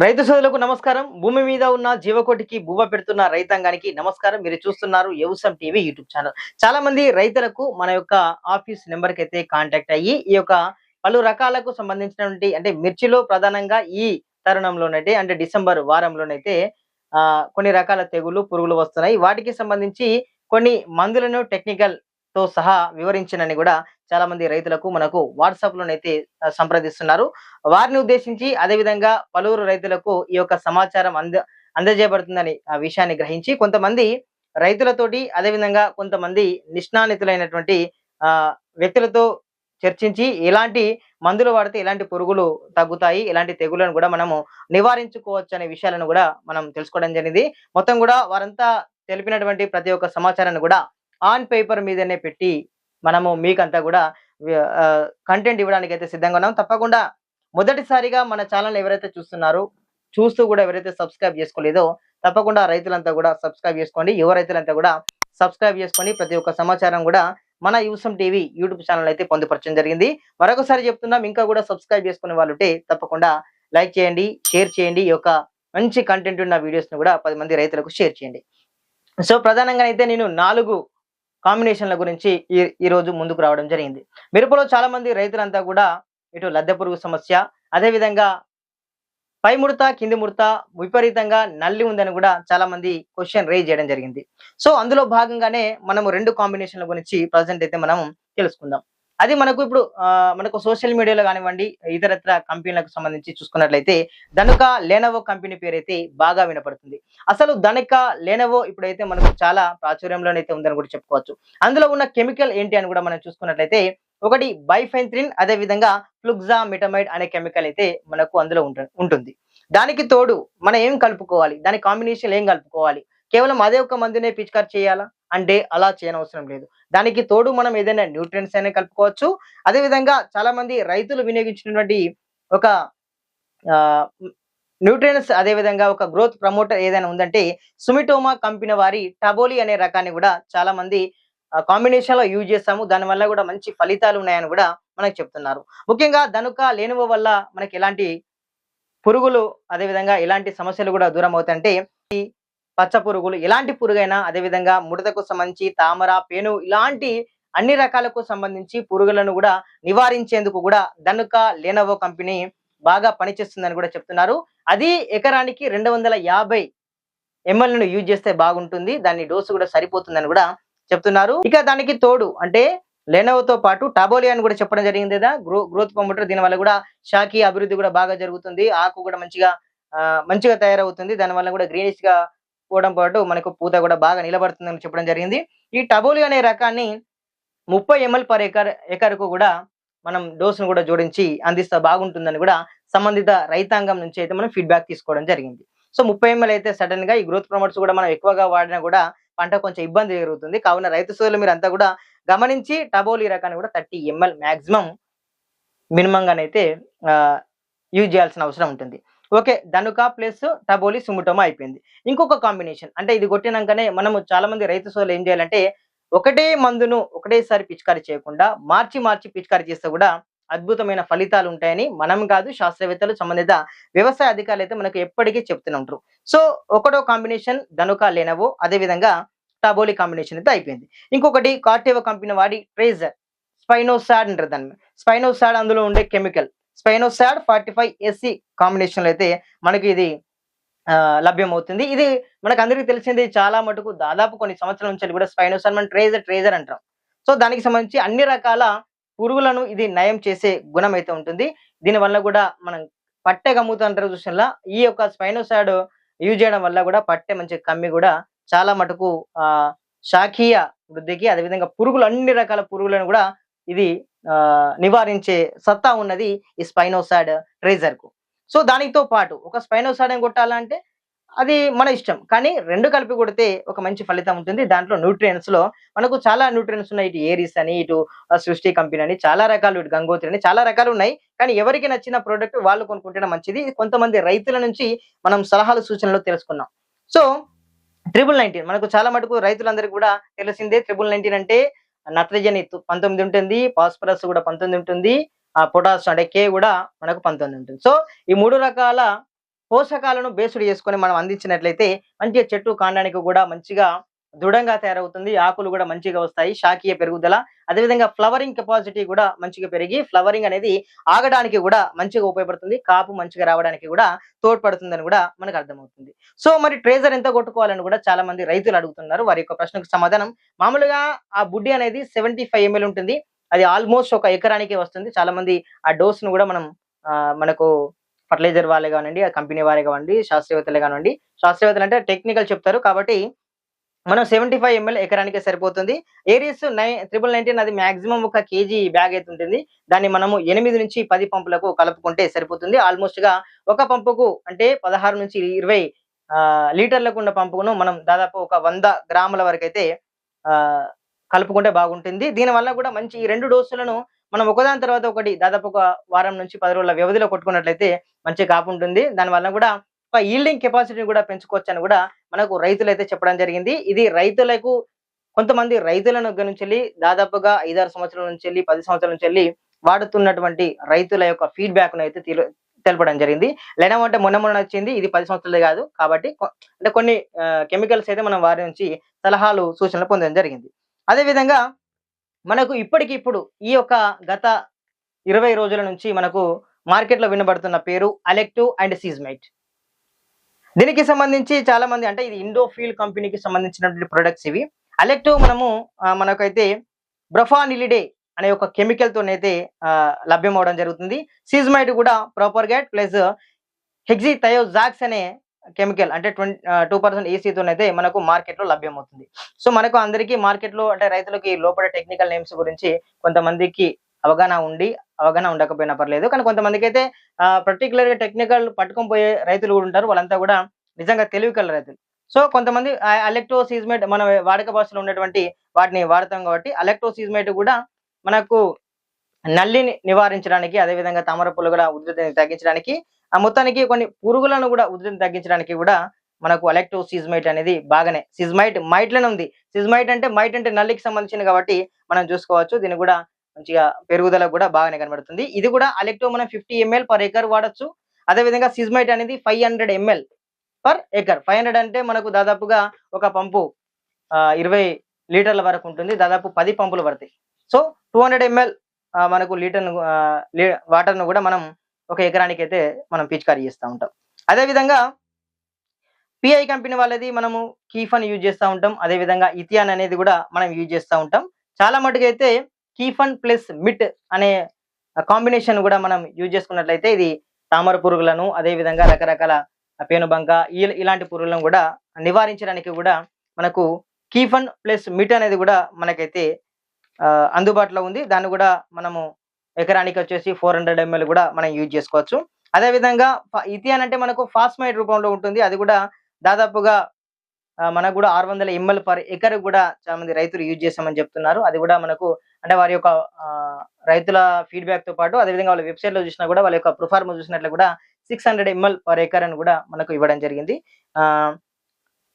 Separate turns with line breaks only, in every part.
రైతు సోదరులకు నమస్కారం. భూమి మీద ఉన్న జీవకోటికి బువ్వ పెడుతున్న రైతాంగానికి నమస్కారం. మీరు చూస్తున్నారు వ్యవసాయం టీవీ యూట్యూబ్ ఛానల్. చాలా మంది రైతులకు మన యొక్క ఆఫీస్ నెంబర్కి అయితే కాంటాక్ట్ అయ్యి ఈ యొక్క పలు రకాలకు సంబంధించినటువంటి అంటే మిర్చిలో ప్రధానంగా ఈ తరుణంలోనైతే అంటే డిసెంబర్ వారంలోనైతే ఆ కొన్ని రకాల తెగులు పురుగులు వస్తున్నాయి. వాటికి సంబంధించి కొన్ని మందులను టెక్నికల్ తో సహా వివరించినని కూడా చాలా మంది రైతులకు మనకు వాట్సాప్ లోనైతే సంప్రదిస్తున్నారు. వారిని ఉద్దేశించి అదే విధంగా పలువురు రైతులకు ఈ యొక్క సమాచారం అంద అందజేయబడుతుందని ఆ విషయాన్ని గ్రహించి కొంతమంది రైతులతోటి అదే విధంగా కొంతమంది నిష్ణానితులైనటువంటి ఆ వ్యక్తులతో చర్చించి ఎలాంటి మందులు వాడితే ఎలాంటి పురుగులు తగ్గుతాయి ఎలాంటి తెగులను కూడా మనము నివారించుకోవచ్చు అనే విషయాలను కూడా మనం తెలుసుకోవడం జరిగింది. మొత్తం కూడా వారంతా తెలిపినటువంటి ప్రతి ఒక్క సమాచారాన్ని కూడా ఆన్ పేపర్ మీదనే పెట్టి మనము మీకంతా కూడా కంటెంట్ ఇవ్వడానికి అయితే సిద్ధంగా ఉన్నాం. తప్పకుండా మొదటిసారిగా మన ఛానల్ ఎవరైతే చూస్తున్నారో చూస్తూ కూడా ఎవరైతే సబ్స్క్రైబ్ చేసుకోలేదో తప్పకుండా రైతులంతా కూడా సబ్స్క్రైబ్ చేసుకోండి. యువ రైతులంతా కూడా సబ్స్క్రైబ్ చేసుకొని ప్రతి ఒక్క సమాచారం కూడా మన యూసం టీవీ యూట్యూబ్ ఛానల్ అయితే పొందుపరచడం జరిగింది. మరొకసారి చెప్తున్నాం ఇంకా కూడా సబ్స్క్రైబ్ చేసుకునే వాళ్ళు తప్పకుండా లైక్ చేయండి షేర్ చేయండి. ఈ యొక్క మంచి కంటెంట్ ఉన్న వీడియోస్ను కూడా పది మంది రైతులకు షేర్ చేయండి. సో ప్రధానంగా అయితే నేను నాలుగు కాంబినేషన్ల గురించి ఈ ఈరోజు రోజు ముందుకు రావడం జరిగింది. మిరపలో చాలా మంది రైతులంతా కూడా ఇటు లద్దె పురుగు సమస్య అదే విధంగా పై ముడత కింది ముడత విపరీతంగా నల్లి ఉందని కూడా చాలా మంది క్వశ్చన్ రేజ్ చేయడం జరిగింది. సో అందులో భాగంగానే మనము రెండు కాంబినేషన్ల గురించి ప్రజెంట్ అయితే మనం తెలుసుకుందాం. అది మనకు ఇప్పుడు మనకు సోషల్ మీడియాలో కానివ్వండి ఇతరత్ర కంపెనీలకు సంబంధించి చూసుకున్నట్లయితే ధనుక లేనవో కంపెనీ పేరు అయితే బాగా వినపడుతుంది. అసలు ధనుక లేనవో ఇప్పుడైతే మనకు చాలా ప్రాచుర్యంలోనైతే ఉందని కూడా చెప్పుకోవచ్చు. అందులో ఉన్న కెమికల్ ఏంటి అని కూడా మనం చూసుకున్నట్లయితే ఒకటి బైఫెంత్రిన్ అదే విధంగా ఫ్లుగ్జా మిటమైడ్ అనే కెమికల్ అయితే మనకు అందులో ఉంట- ఉంటుంది. దానికి తోడు మనం ఏం కలుపుకోవాలి? దాని కాంబినేషన్ ఏం కలుపుకోవాలి? కేవలం అదే ఒక మందునే పిచికారి చేయాలా? అంటే అలా చేయనవసరం లేదు. దానికి తోడు మనం ఏదైనా న్యూట్రియన్స్ అయినా కలుపుకోవచ్చు. అదే విధంగా చాలా మంది రైతులు వినియోగించినటువంటి ఒక న్యూట్రియన్స్ అదే విధంగా ఒక గ్రోత్ ప్రమోటర్ ఏదైనా ఉందంటే సుమిటోమా కంపెనీ వారి టబోలి అనే రకాన్ని కూడా చాలా మంది కాంబినేషన్లో యూజ్ చేస్తాము. దాని వల్ల కూడా మంచి ఫలితాలు ఉన్నాయని కూడా మనకు చెప్తున్నారు. ముఖ్యంగా ధనుక లేనువ వల్ల మనకి ఎలాంటి పురుగులు అదే విధంగా ఎలాంటి సమస్యలు కూడా దూరం అవుతాయంటే ఈ పచ్చ పురుగులు ఎలాంటి పురుగైనా అదే విధంగా ముడతకు సంబంధించి తామర పేను ఇలాంటి అన్ని రకాలకు సంబంధించి పురుగులను కూడా నివారించేందుకు కూడా ధనుక లెనోవో కంపెనీ బాగా పనిచేస్తుందని కూడా చెప్తున్నారు. అది ఎకరానికి రెండు వందల యాభై ఎంఎల్ను యూజ్ చేస్తే బాగుంటుంది. దాని డోసు కూడా సరిపోతుందని కూడా చెప్తున్నారు. ఇక దానికి తోడు అంటే లెనోవోతో పాటు టాబోలియా అని కూడా చెప్పడం జరిగింది కదా. గ్రో గ్రోత్ ప్రమోటర్ దీని వల్ల కూడా షాకి అభివృద్ధి కూడా బాగా జరుగుతుంది. ఆకు కూడా మంచిగా మంచిగా తయారవుతుంది. దాని వల్ల కూడా గ్రీనిష్గా పోవడం పాటు మనకు పూత కూడా బాగా నిలబడుతుందని చెప్పడం జరిగింది. ఈ టబోలి అనే రకాన్ని ముప్పై ఎంఎల్ పర్ ఎకర్ ఎకర్కు కూడా మనం డోసును కూడా జోడించి అందిస్తే బాగుంటుందని కూడా సంబంధిత రైతాంగం నుంచి అయితే మనం ఫీడ్బ్యాక్ తీసుకోవడం జరిగింది. సో ముప్పై ఎంఎల్ అయితే సడన్గా ఈ గ్రోత్ ప్రమోట్స్ కూడా మనం ఎక్కువగా వాడినా కూడా పంట కొంచెం ఇబ్బంది జరుగుతుంది కావున రైతు సోదరులు మీరు అంతా కూడా గమనించి టబోలి రకాన్ని కూడా థర్టీ ఎంఎల్ మాక్సిమం మినిమంగానైతే యూజ్ చేయాల్సిన అవసరం ఉంటుంది. ఓకే ధనుక ప్లస్ టబోలి సుముటోమా అయిపోయింది. ఇంకొక కాంబినేషన్ అంటే ఇది కొట్టినాకనే మనము చాలా మంది రైతు సోదరులు ఏం చేయాలంటే ఒకటే మందును ఒకటేసారి పిచికారీ చేయకుండా మార్చి మార్చి పిచికారీ చేస్తే కూడా అద్భుతమైన ఫలితాలు ఉంటాయని మనం కాదు శాస్త్రవేత్తలు సంబంధిత వ్యవసాయ అధికారులు అయితే మనకు ఎప్పటికీ చెప్తూనే ఉంటారు. సో ఒకటో కాంబినేషన్ ధనుక లేనవో అదే విధంగా టాబోలి కాంబినేషన్ అయితే అయిపోయింది. ఇంకొకటి కార్టేవో కంపెనీ వాడి ట్రేజర్ స్పైనోసాడ్ అంటారు దాన్ని. స్పైనోసాడ్ అందులో ఉండే chemical spinosad forty five SC కాంబినేషన్లో అయితే మనకి ఇది ఆ, లభ్యమవుతుంది. ఇది మనకు అందరికీ తెలిసింది చాలా మటుకు దాదాపు కొన్ని సంవత్సరాల నుంచి కూడా స్పైనోసాడ్ మనం ట్రేజర్ ట్రేజర్ అంటాం. సో దానికి సంబంధించి అన్ని రకాల పురుగులను ఇది నయం చేసే గుణం అయితే ఉంటుంది. దీని వల్ల కూడా మనం పట్టె కమ్ముతుంటారు చూసినలా ఈ యొక్క స్పైనోసాడ్ యూజ్ చేయడం వల్ల కూడా పట్టె మంచి కమ్మి కూడా చాలా మటుకు ఆ శాఖీయ వృద్ధికి అదేవిధంగా పురుగులు అన్ని రకాల పురుగులను కూడా ఇది నివారించే సత్తా ఉన్నది ఈ స్పైనోసాడ్ ట్రేజర్కు సో దానితో పాటు ఒక స్పైనోసాడ్ అని కొట్టాలంటే అది మన ఇష్టం. కానీ రెండు కలిపి కొడితే ఒక మంచి ఫలితం ఉంటుంది. దాంట్లో న్యూట్రియన్స్లో మనకు చాలా న్యూట్రియన్స్ ఉన్నాయి. ఇటు ఏరిస్ అని ఇటు సృష్టి కంపెనీ అని చాలా రకాలు ఇటు గంగోత్రి అని చాలా రకాలు ఉన్నాయి. కానీ ఎవరికి నచ్చిన ప్రోడక్ట్ వాళ్ళు కొనుక్కుంటే మంచిది. కొంతమంది రైతుల నుంచి మనం సలహాలు సూచనలు తెలుసుకున్నాం. So triple nineteen. మనకు చాలా మటుకు రైతులందరికీ కూడా తెలిసిందే ట్రిపుల్ నైన్టీన్ అంటే నత్రజని పంతొమ్మిది ఉంటుంది ఫాస్ఫరస్ కూడా పంతొమ్మిది ఉంటుంది ఆ పొటాష్ అంటే కే కూడా మనకు పంతొమ్మిది ఉంటుంది. సో ఈ మూడు రకాల పోషకాలను బేస్డ్ చేసుకొని మనం అందించినట్లయితే మంచిగా చెట్టు కాండానికి కూడా మంచిగా దృఢంగా తయారవుతుంది. ఆకులు కూడా మంచిగా వస్తాయి. శాఖీయ పెరుగుదల. అదేవిధంగా ఫ్లవరింగ్ కెపాసిటీ కూడా మంచిగా పెరిగి ఫ్లవరింగ్ అనేది ఆగడానికి కూడా మంచిగా ఉపయోగపడుతుంది. కాపు మంచిగా రావడానికి కూడా తోడ్పడుతుందని కూడా మనకు అర్థమవుతుంది. సో మరి ట్రేజర్ ఎంత కొట్టుకోవాలని కూడా చాలా మంది రైతులు అడుగుతున్నారు. వారి యొక్క ప్రశ్నకు సమాధానం. మామూలుగా ఆ బుడ్డి అనేది సెవెంటీ ఫైవ్ ఎంఎల్ ఉంటుంది. అది ఆల్మోస్ట్ ఒక ఎకరానికి వస్తుంది. చాలా మంది ఆ డోస్ను కూడా మనం మనకు ఫర్టిలైజర్ వాళ్ళే కానివ్వండి ఆ కంపెనీ వారే కానివ్వండి శాస్త్రవేత్తలే కానివ్వండి. శాస్త్రవేత్తలు అంటే టెక్నికల్ చెప్తారు కాబట్టి మనం సెవెంటీ ఫైవ్ ఎంఎల్ ఎకరానికి సరిపోతుంది. ఏరియస్ నైన్ త్రిబుల్ నైన్టీన్ అది మాక్సిమం ఒక కేజీ బ్యాగ్ అయితే ఉంటుంది. దాన్ని మనము ఎనిమిది నుంచి పది పంపులకు కలుపుకుంటే సరిపోతుంది. ఆల్మోస్ట్గా ఒక పంపుకు అంటే పదహారు నుంచి ఇరవై లీటర్లకు ఉన్న పంపును మనం దాదాపు ఒక వంద గ్రాముల వరకు అయితే ఆ, కలుపుకుంటే బాగుంటుంది. దీనివల్ల కూడా మంచి ఈ రెండు డోసులను మనం ఒకదాని తర్వాత ఒకటి దాదాపు ఒక వారం నుంచి పది రోజుల వ్యవధిలో కొట్టుకున్నట్లయితే మంచి కాపు ఉంటుంది. దానివల్ల కూడా ఒక ఈల్డింగ్ కెపాసిటీని కూడా పెంచుకోవచ్చు అని కూడా మనకు రైతులు అయితే చెప్పడం జరిగింది. ఇది రైతులకు కొంతమంది రైతుల దగ్గర నుంచి వెళ్ళి దాదాపుగా ఐదారు సంవత్సరాల నుంచి వెళ్ళి పది సంవత్సరాల నుంచి వెళ్ళి వాడుతున్నటువంటి రైతుల యొక్క ఫీడ్బ్యాక్ అయితే తెలపడం జరిగింది. లెనం అంటే మొన్న మొన్న వచ్చింది ఇది పది సంవత్సరాలే కాదు. కాబట్టి అంటే కొన్ని కెమికల్స్ అయితే మనం వారి నుంచి సలహాలు సూచనలు పొందడం జరిగింది. అదే విధంగా మనకు ఇప్పటికిప్పుడు ఈ యొక్క గత ఇరవై రోజుల నుంచి మనకు మార్కెట్లో వినబడుతున్న పేరు అలెక్టివ్ అండ్ సీజ్మైట్. దీనికి సంబంధించి చాలా మంది అంటే ఇది ఇండోఫీల్ కంపెనీకి సంబంధించినటువంటి ప్రొడక్ట్స్ ఇవి. అలెక్టివ్ మనము మనకైతే బ్రఫానిలిడే అనే ఒక కెమికల్ తోనైతే లభ్యం అవడం జరుగుతుంది. సీజ్మైట్ కూడా ప్రాపర్ ప్లస్ హెక్సీ థయోజాక్స్ అనే కెమికల్ అంటే ట్వంటీ టూ పర్సెంట్ ఏసీతోనైతే మనకు మార్కెట్లో లభ్యం అవుతుంది. సో మనకు అందరికీ మార్కెట్లో అంటే రైతులకి లోపల టెక్నికల్ నేమ్స్ గురించి కొంతమందికి అవగాహన ఉండి అవగాహన ఉండకపోయినా పర్లేదు. కానీ కొంతమందికి అయితే పర్టికులర్గా టెక్నికల్ పట్టుకొని పోయే రైతులు కూడా ఉంటారు. వాళ్ళంతా కూడా నిజంగా తెలివి కల రైతులు. సో కొంతమంది అలెక్ట్రోసీజ్మేట్ మన వాడక భాషలో ఉన్నటువంటి వాటిని వాడతాం కాబట్టి అలెక్ట్రోసీజ్మేట్ కూడా మనకు నల్లిని నివారించడానికి అదేవిధంగా తామర పులుగుల ఉధృతిని తగ్గించడానికి ఆ మొత్తానికి కొన్ని పురుగులను కూడా ఉధృతిని తగ్గించడానికి కూడా మనకు అలెక్టో సిజ్మైట్ అనేది బాగానే సిజ్మైట్ మైట్లోనే ఉంది. సిజ్మైట్ అంటే మైట్ అంటే నల్లికి సంబంధించింది కాబట్టి మనం చూసుకోవచ్చు. దీన్ని కూడా మంచిగా పెరుగుదల కూడా బాగానే కనబడుతుంది. ఇది కూడా అలెక్టో మనం ఫిఫ్టీ ఎంఎల్ పర్ ఎకర్ వాడచ్చు. అదేవిధంగా సిజ్మైట్ అనేది five hundred ML per acre. Five hundred అంటే మనకు దాదాపుగా ఒక పంపు ఇరవై లీటర్ల వరకు ఉంటుంది. దాదాపు పది పంపులు పడతాయి. సో టూ హండ్రెడ్ ఎంఎల్ మనకు లీటర్ వాటర్ను కూడా మనం ఒక ఎకరానికి అయితే మనం పిచికారీ చేస్తూ ఉంటాం. అదే విధంగా పిఐ కంపెనీ వాళ్ళది మనము కీఫన్ యూజ్ చేస్తూ ఉంటాం. అదే విధంగా ఇథియాన్ అనేది కూడా మనం యూజ్ చేస్తూ ఉంటాం. చాలా మటుకైతే కీఫన్ ప్లస్ మిట్ అనే కాంబినేషన్ కూడా మనం యూజ్ చేసుకున్నట్లయితే ఇది తామర పురుగులను అదే విధంగా రకరకాల పేనుబంక ఇలాంటి పురుగులను కూడా నివారించడానికి కూడా మనకు కీఫన్ ప్లస్ మిట్ అనేది కూడా మనకైతే ఆ, అందుబాటులో ఉంది. దాన్ని కూడా మనము ఎకరానికి వచ్చేసి ఫోర్ హండ్రెడ్ ఎంఎల్ కూడా మనం యూజ్ చేసుకోవచ్చు. అదే విధంగా ఫ- ఇథియాన్ అంటే మనకు ఫాస్మైడ్ రూపంలో ఉంటుంది. అది కూడా దాదాపుగా మనకు కూడా ఆరు వందల ఎంఎల్ పర్ ఎకర్ కూడా చాలా మంది రైతులు యూజ్ చేస్తామని చెప్తున్నారు. అది కూడా మనకు అంటే వారి యొక్క రైతుల ఫీడ్బ్యాక్తో పాటు అదేవిధంగా వాళ్ళ వెబ్సైట్లో చూసినా కూడా వాళ్ళ యొక్క ప్రొఫార్మ్ చూసినట్లు కూడా six hundred ML per acre అని కూడా మనకు ఇవ్వడం జరిగింది. ఆ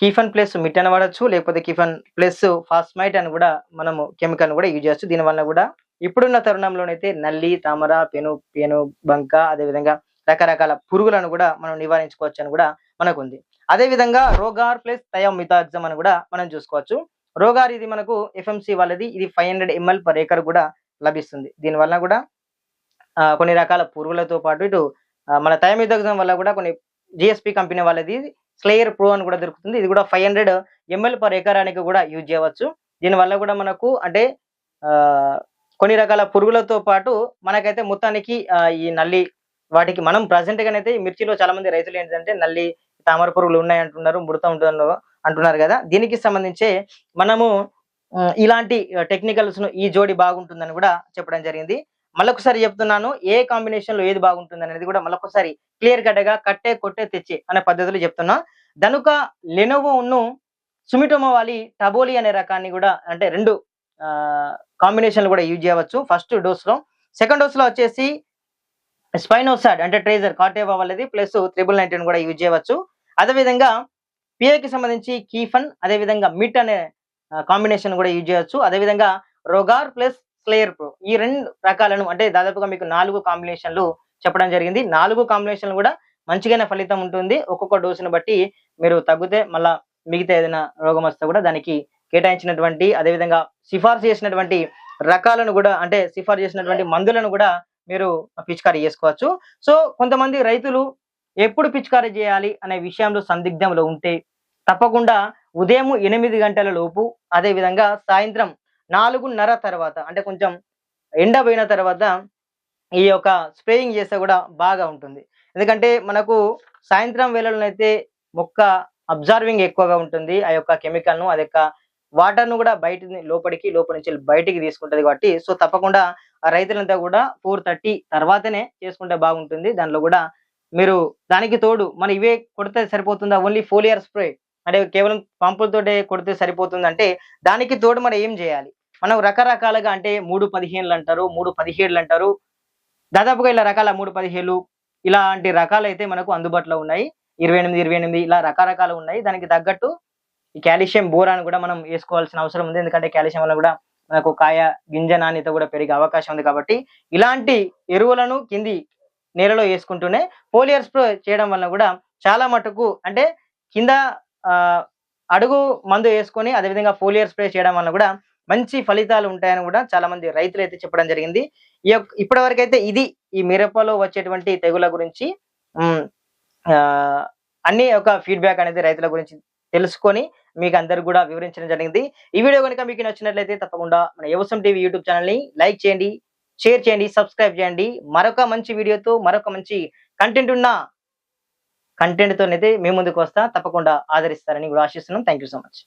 కీఫన్ ప్లస్ మిట్ అని వాడచ్చు లేకపోతే కీఫన్ ప్లస్ ఫాస్మైట్ అని కూడా మనము కెమికల్ కూడా యూజ్ చేయొచ్చు. దీనివల్ల కూడా ఇప్పుడున్న తరుణంలోనైతే నల్లి తామర పెను పెను బంక అదేవిధంగా రకరకాల పురుగులను కూడా మనం నివారించుకోవచ్చు అని కూడా మనకు ఉంది అదే విధంగా రోగార్ ప్లస్ థయోమితాగ్జమ్ అని కూడా మనం చూసుకోవచ్చు. రోగార్ ఇది మనకు ఎఫ్ఎంసి వాళ్ళది ఇది five hundred ML per acre కూడా లభిస్తుంది. దీనివల్ల కూడా కొన్ని రకాల పురుగులతో పాటు ఇటు మన థయోమితాగ్జమ్ వల్ల కూడా కొన్ని జిఎస్పి కంపెనీ వాళ్ళది స్లేయర్ ప్రో అని కూడా దొరుకుతుంది. ఇది కూడా ఫైవ్ హండ్రెడ్ ఎంఎల్ పర్ ఎకరానికి కూడా యూజ్ చేయవచ్చు. దీనివల్ల కూడా మనకు అంటే ఆ, కొన్ని రకాల పురుగులతో పాటు మనకైతే మొత్తానికి ఈ నల్లి వాటికి మనం ప్రజెంట్గానైతే మిర్చిలో చాలా మంది రైతులు ఏంటంటే నల్లి తామర పురుగులు ఉన్నాయి అంటున్నారు ముడత ఉంటున్నారు అంటున్నారు కదా. దీనికి సంబంధించి మనము ఇలాంటి టెక్నికల్స్ను ఈ జోడి బాగుంటుందని కూడా చెప్పడం జరిగింది. మళ్ళొకసారి చెప్తున్నాను ఏ కాంబినేషన్లో ఏది బాగుంటుంది అనేది కూడా మళ్ళొకసారి క్లియర్ కట్గా కట్టే కొట్టే తెచ్చే అనే పద్ధతిలో చెప్తున్నా. దనుక లెనోవోను సుమిటోమో వాలి టబోలి అనే రకాన్ని కూడా అంటే రెండు కాంబినేషన్లు కూడా యూజ్ చేయవచ్చు. ఫస్ట్ డోస్లో. సెకండ్ డోస్లో వచ్చేసి స్పైనోసాడ్ అంటే ట్రేజర్ కాటేవా వాళ్ళది ప్లస్ త్రిబుల్ నైన్టీన్ కూడా యూజ్ చేయవచ్చు. అదేవిధంగా పిఏకి సంబంధించి కీఫన్ అదేవిధంగా మిట్ అనే కాంబినేషన్ కూడా యూజ్ చేయొచ్చు. అదేవిధంగా రోగార్ ప్లస్ స్లేయర్ ప్రో ఈ రెండు రకాలను అంటే దాదాపుగా మీకు నాలుగు కాంబినేషన్లు చెప్పడం జరిగింది. నాలుగు కాంబినేషన్లు కూడా మంచిగానే ఫలితం ఉంటుంది. ఒక్కొక్క డోసును బట్టి మీరు తగ్గితే మళ్ళా మిగతా ఏదైనా రోగం వస్తే కూడా దానికి కేటాయించినటువంటి అదేవిధంగా సిఫార్సు చేసినటువంటి రకాలను కూడా అంటే సిఫార్సు చేసినటువంటి మందులను కూడా మీరు పిచికారీ చేసుకోవచ్చు. సో కొంతమంది రైతులు ఎప్పుడు పిచికారీ చేయాలి అనే విషయంలో సందిగ్ధంలో ఉంటే తప్పకుండా ఉదయం ఎనిమిది గంటల లోపు అదే విధంగా సాయంత్రం నాలుగున్నర తర్వాత అంటే కొంచెం ఎండ పోయిన తర్వాత ఈ యొక్క స్ప్రేయింగ్ చేస్తే కూడా బాగా ఉంటుంది. ఎందుకంటే మనకు సాయంత్రం వేళలోనైతే మొక్క అబ్జర్వింగ్ ఎక్కువగా ఉంటుంది. ఆ యొక్క కెమికల్ను అది యొక్క వాటర్ను కూడా బయట లోపలికి లోపల నుంచి బయటికి తీసుకుంటుంది కాబట్టి సో తప్పకుండా ఆ రైతులంతా కూడా ఫోర్ థర్టీ తర్వాతనే చేసుకుంటే బాగుంటుంది. దానిలో కూడా మీరు దానికి తోడు మన ఇవే కొడితే సరిపోతుందా? ఓన్లీ ఫోలియర్ స్ప్రే అంటే కేవలం పంపులతోటే కొడితే సరిపోతుందంటే దానికి తోడు మనం ఏం చేయాలి? మనం రకరకాలుగా అంటే మూడు పదిహేనులు అంటారు మూడు పదిహేడులు అంటారు. దాదాపుగా ఇలా రకాల మూడు పదిహేలు ఇలాంటి రకాలు అయితే మనకు అందుబాటులో ఉన్నాయి. ఇరవై ఎనిమిది ఇరవై ఎనిమిది ఇలా రకరకాలు ఉన్నాయి. దానికి తగ్గట్టు ఈ కాల్షియం బోరాన్ కూడా మనం వేసుకోవాల్సిన అవసరం ఉంది. ఎందుకంటే కాల్షియం వల్ల కూడా మనకు కాయ గింజ నాణ్యత కూడా పెరిగే అవకాశం ఉంది కాబట్టి ఇలాంటి ఎరువులను కింది నేలలో వేసుకుంటూనే పోలియర్ స్ప్రే చేయడం వల్ల కూడా చాలా మటుకు అంటే కింద అడుగు మందు వేసుకొని అదేవిధంగా ఫోలియర్ స్ప్రే చేయడం వల్ల కూడా మంచి ఫలితాలు ఉంటాయని కూడా చాలా మంది రైతులు అయితే చెప్పడం జరిగింది. ఈ యొక్క ఇప్పటి వరకు అయితే ఇది ఈ మిరపలో వచ్చేటువంటి తెగుల గురించి అన్ని ఒక ఫీడ్బ్యాక్ అనేది రైతుల గురించి తెలుసుకొని మీకు అందరు కూడా వివరించడం జరిగింది. ఈ వీడియో కనుక మీకు నచ్చినట్లయితే తప్పకుండా మన వ్యవసాయం టీవీ యూట్యూబ్ ఛానల్ని లైక్ చేయండి షేర్ చేయండి సబ్స్క్రైబ్ చేయండి. మరొక మంచి వీడియోతో మరొక మంచి కంటెంట్ ఉన్న కంటెంట్తో మీ ముందుకు వస్తా. తప్పకుండా ఆదరిస్తారని కూడా ఆశిస్తున్నాం. Thank you so much